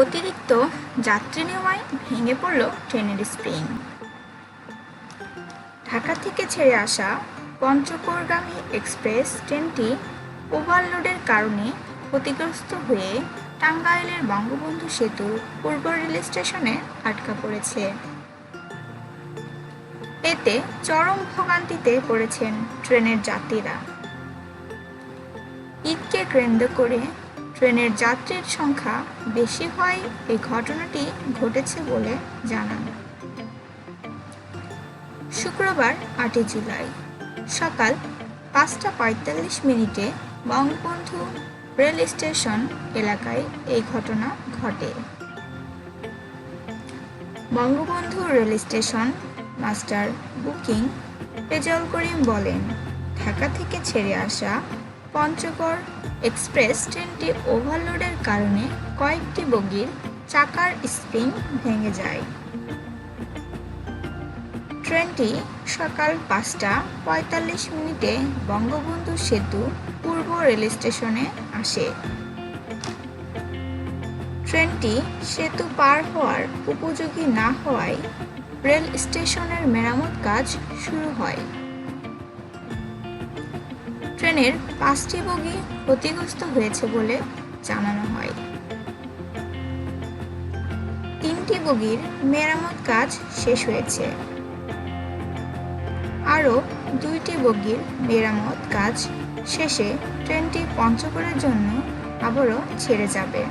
অতিরিক্ত যাত্রী নেওয়ায় ভেঙে পড়ল ট্রেনের স্প্রিং ঢাকা থেকে ছেড়ে আসা পঞ্চকোরগামী এক্সপ্রেস ট্রেনটি ওভারলোডের কারণে ক্ষতিগ্রস্ত হয়ে টাঙ্গাইলের বঙ্গবন্ধু সেতুর পূর্ব রেল স্টেশনে আটকা পড়েছে। এতে চরম ভোগান্তিতে পড়েছেন ট্রেনের যাত্রীরা। ঈদকে কেন্দ্র করে ট্রেনের যাত্রীর সংখ্যা বেশি হওয়ায় এই ঘটনাটি ঘটেছে বলে জানান। শুক্রবার আটই জুলাই, সকাল পাঁচটা পঁয়তাল্লিশ মিনিটে বঙ্গবন্ধু রেল স্টেশন এলাকায় এই ঘটনা ঘটে। Bangabandhu rail station master booking Rezaul Karim বলেন, ঢাকা থেকে ছেড়ে আসা পঞ্চগড় এক্সপ্রেস ট্রেনটি ওভারলোডের কারণে কয়েকটি বগির চাকার স্প্রিং ভেঙে যায়। ট্রেনটি সকাল পাঁচটা পঁয়তাল্লিশ মিনিটে বঙ্গবন্ধু সেতু পূর্ব রেল স্টেশনে আসে। ট্রেনটি সেতু পার হওয়ার উপযোগী না হওয়ায় রেল স্টেশনের মেরামত কাজ শুরু হয়। ট্রেনের পাঁচটি বগি ক্ষতিগ্রস্ত হয়েছে বলে জানানো হয়। তিনটি বগির মেরামত কাজ শেষ হয়েছে। আরও দুইটি বগির মেরামত কাজ শেষে ট্রেনটি পঞ্চগড়ের জন্য আবারও ছেড়ে যাবে।